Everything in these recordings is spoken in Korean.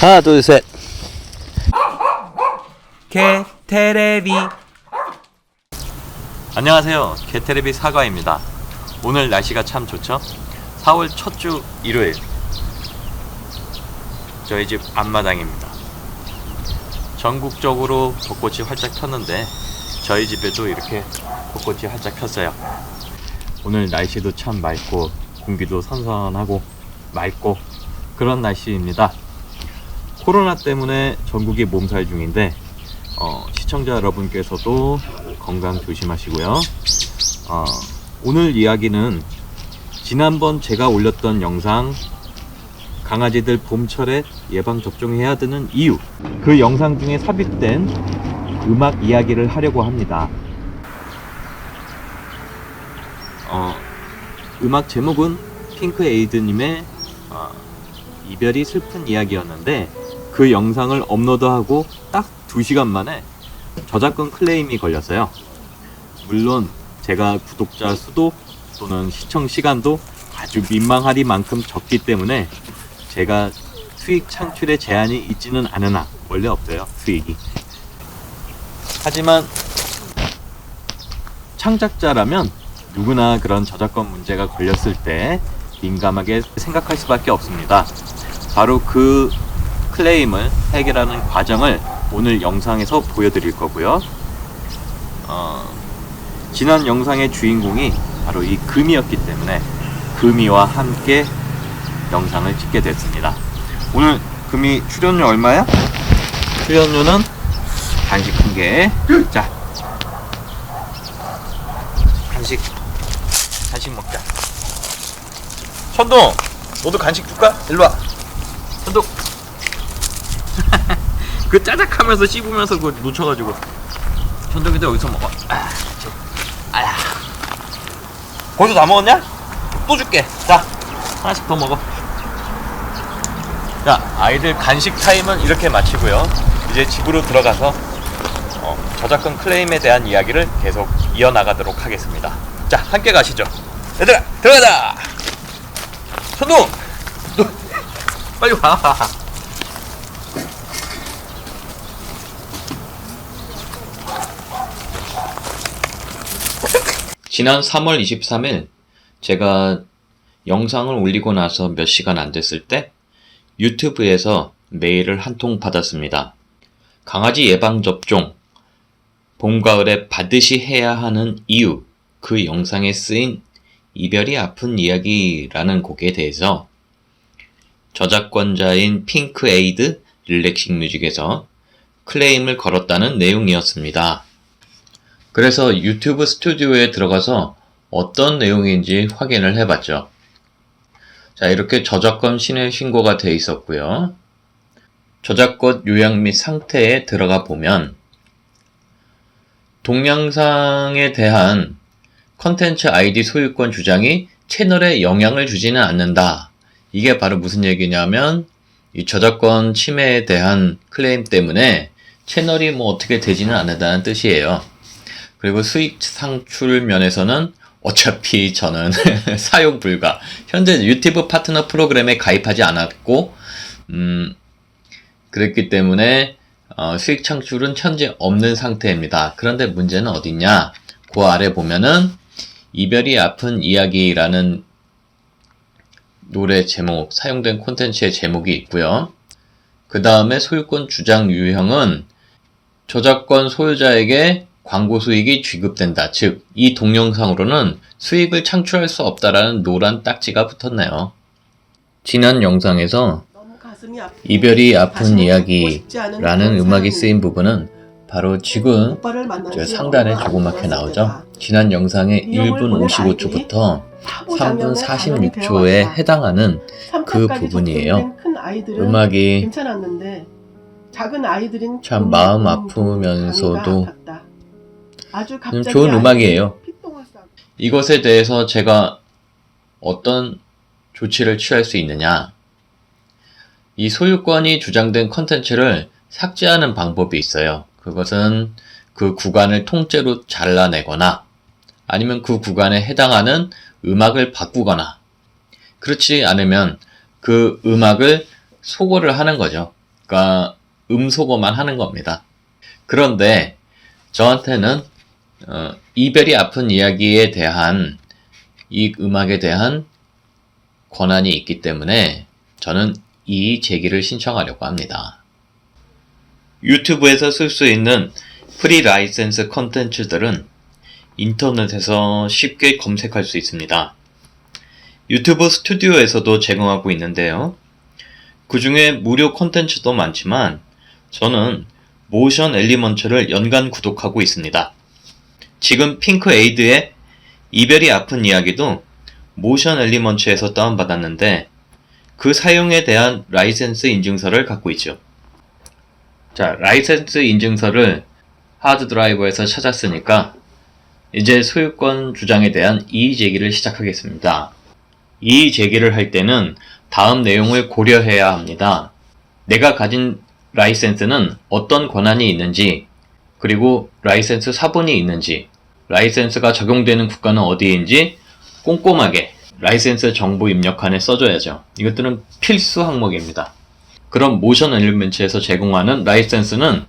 하나, 둘, 셋. 개 테레비 안녕하세요. 개테레비 사과입니다. 오늘 날씨가 참 좋죠? 4월 첫 주 일요일. 저희 집 앞마당입니다. 전국적으로 벚꽃이 활짝 폈는데 저희 집에도 이렇게 벚꽃이 활짝 폈어요. 오늘 날씨도 참 맑고 공기도 선선하고 맑고 그런 날씨입니다. 코로나 때문에 전국이 몸살 중인데 어, 시청자 여러분께서도 건강 조심하시고요. 어, 오늘 이야기는 지난번 제가 올렸던 영상 강아지들 봄철에 예방 접종해야 되는 이유 그 영상 중에 삽입된 음악 이야기를 하려고 합니다. 어, 음악 제목은 핑크 에이드님의 어, 이별이 슬픈 이야기였는데 그 영상을 업로드하고 딱 2시간 만에 저작권 클레임이 걸렸어요. 물론 제가 구독자 수도 또는 시청 시간도 아주 민망하리만큼 적기 때문에 제가 수익 창출에 제한이 있지는 않으나 원래 없어요 수익이. 하지만 창작자라면 누구나 그런 저작권 문제가 걸렸을 때 민감하게 생각할 수밖에 없습니다. 바로 그 클레임을 해결하는 과정을 오늘 영상에서 보여드릴 거고요. 어, 지난 영상의 주인공이 바로 이 금이었기 때문에 금이와 함께 영상을 찍게 됐습니다. 오늘 금이 출연료 얼마야? 출연료는 간식 한 개. 자, 간식 간식 먹자. 천동, 너도 간식 줄까? 일로 와. 천동. 그 짜작하면서 씹으면서 그 놓쳐가지고. 천둥이도 여기서 먹어. 아, 저, 아야 거기서 다 먹었냐? 또 줄게. 자 하나씩 더 먹어. 자 아이들 간식 타임은 이렇게 마치고요. 이제 집으로 들어가서 어, 저작권 클레임에 대한 이야기를 계속 이어나가도록 하겠습니다. 자 함께 가시죠. 얘들아 들어가자! 너 빨리 와 지난 3월 23일 제가 영상을 올리고 나서 몇 시간 안 됐을 때 유튜브에서 메일을 한 통 받았습니다. 강아지 예방접종, 봄, 가을에 반드시 해야 하는 이유, 그 영상에 쓰인 이별이 아픈 이야기라는 곡에 대해서 저작권자인 핑크 에이드 릴렉싱 뮤직에서 클레임을 걸었다는 내용이었습니다. 그래서 유튜브 스튜디오에 들어가서 어떤 내용인지 확인을 해봤죠. 자, 이렇게 저작권 신의 신고가 돼 있었고요. 저작권 요약 및 상태에 들어가 보면 동영상에 대한 컨텐츠 아이디 소유권 주장이 채널에 영향을 주지는 않는다. 이게 바로 무슨 얘기냐면 이 저작권 침해에 대한 클레임 때문에 채널이 뭐 어떻게 되지는 않는다는 뜻이에요. 그리고 수익 상출 면에서는 어차피 저는 사용 불가. 현재 유튜브 파트너 프로그램에 가입하지 않았고, 음, 그랬기 때문에 어, 수익 창출은 현재 없는 상태입니다. 그런데 문제는 어디냐? 그 아래 보면은 이별이 아픈 이야기라는 노래 제목, 사용된 콘텐츠의 제목이 있고요. 그 다음에 소유권 주장 유형은 저작권 소유자에게 광고 수익이 지급된다. 즉, 이 동영상으로는 수익을 창출할 수 없다라는 노란 딱지가 붙었네요. 지난 영상에서 이별이 아픈 이야기라는 음악이 쓰인 부분은 바로 지금 저 상단에 조그맣게 나오죠. 지난 영상의 1분 55초부터 3분 46초에 해당하는 그 부분이에요. 음악이 참 마음 아프면서도 아주 음, 갑자기 좋은 음악이에요. 피똥을 싸고 이것에 대해서 제가 어떤 조치를 취할 수 있느냐? 이 소유권이 주장된 컨텐츠를 삭제하는 방법이 있어요. 그것은 그 구간을 통째로 잘라내거나 아니면 그 구간에 해당하는 음악을 바꾸거나 그렇지 않으면 그 음악을 소거를 하는 거죠. 그러니까 음소거만 하는 겁니다. 그런데 저한테는 어, 이별이 아픈 이야기에 대한 이 음악에 대한 권한이 있기 때문에 저는 이 제기를 신청하려고 합니다. 유튜브에서 쓸 수 있는 프리 라이센스 컨텐츠들은 인터넷에서 쉽게 검색할 수 있습니다. 유튜브 스튜디오에서도 제공하고 있는데요. 그 중에 무료 콘텐츠도 많지만 저는 모션 엘리먼트를 연간 구독하고 있습니다. 지금 핑크 에이드의 이별이 아픈 이야기도 모션 엘리먼트에서 다운받았는데 그 사용에 대한 라이센스 인증서를 갖고 있죠. 자, 라이센스 인증서를 하드 드라이버에서 찾았으니까 이제 소유권 주장에 대한 이의 제기를 시작하겠습니다. 이의 제기를 할 때는 다음 내용을 고려해야 합니다. 내가 가진 라이센스는 어떤 권한이 있는지, 그리고 라이센스 사본이 있는지, 라이센스가 적용되는 국가는 어디인지 꼼꼼하게 라이센스 정보 입력칸에 써줘야죠. 이것들은 필수 항목입니다. 그럼 모션 엘리멘트에서 제공하는 라이센스는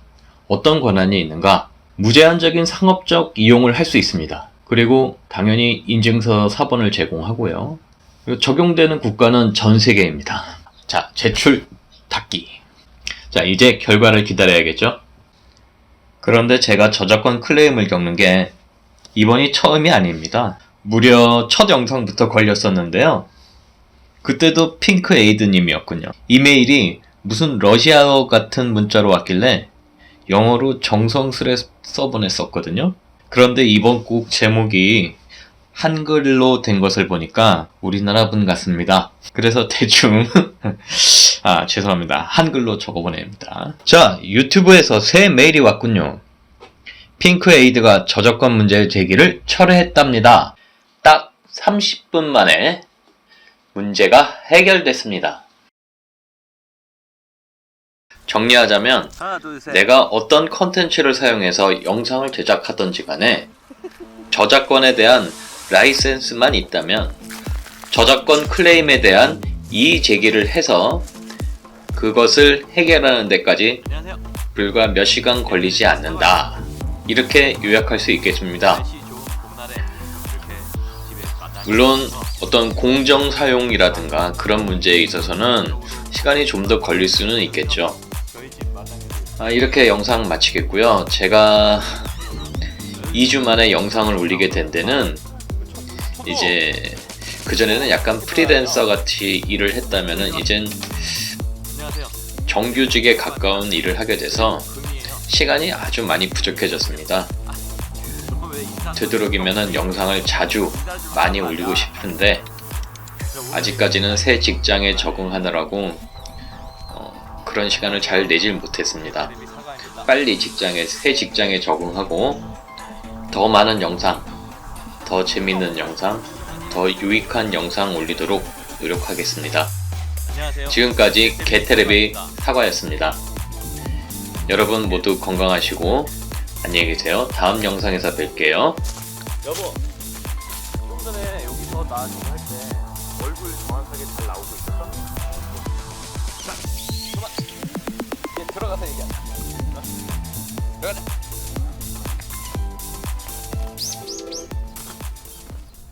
어떤 권한이 있는가? 무제한적인 상업적 이용을 할 수 있습니다. 그리고 당연히 인증서 사본을 제공하고요. 적용되는 국가는 전 세계입니다. 자, 제출 닫기. 자, 이제 결과를 기다려야겠죠? 그런데 제가 저작권 클레임을 겪는 게 이번이 처음이 아닙니다. 무려 첫 영상부터 걸렸었는데요. 그때도 핑크 에이드님이었군요. 이메일이 무슨 러시아어 같은 문자로 왔길래 영어로 정성스레 써보냈었거든요. 그런데 이번 곡 제목이 한글로 된 것을 보니까 우리나라 분 같습니다. 그래서 대충 아 죄송합니다. 한글로 적어보냅니다. 자 유튜브에서 새 메일이 왔군요. 핑크 에이드가 저작권 문제 제기를 철회했답니다. 딱 30분 만에 문제가 해결됐습니다. 정리하자면 내가 어떤 컨텐츠를 사용해서 영상을 제작하던지 간에 저작권에 대한 라이센스만 있다면 저작권 클레임에 대한 이의 제기를 해서 그것을 해결하는 데까지 불과 몇 시간 걸리지 않는다. 이렇게 요약할 수 있겠습니다. 물론 어떤 공정 사용이라든가 그런 문제에 있어서는 시간이 좀 더 걸릴 수는 있겠죠. 아, 이렇게 영상 마치겠고요. 제가 2주 만에 영상을 올리게 된 데는 이제 그전에는 약간 프리랜서 같이 일을 했다면은 이젠 정규직에 가까운 일을 하게 돼서 시간이 아주 많이 부족해졌습니다. 되도록이면은 영상을 자주 많이 올리고 싶은데 아직까지는 새 직장에 적응하느라고 어, 그런 시간을 잘 내질 못했습니다. 빨리 직장에 새 직장에 적응하고 더 많은 영상, 더 재밌는 영상, 더 유익한 영상 올리도록 노력하겠습니다. 지금까지 개테레비 사과였습니다. 여러분 모두 건강하시고 안녕히 계세요. 다음 영상에서 뵐게요. 여보 좀 전에 여기서 나 저거 할때 얼굴 정확하게 잘 나오고 있었어? 자 그만 이제 들어가서 얘기하자 어? 들어가자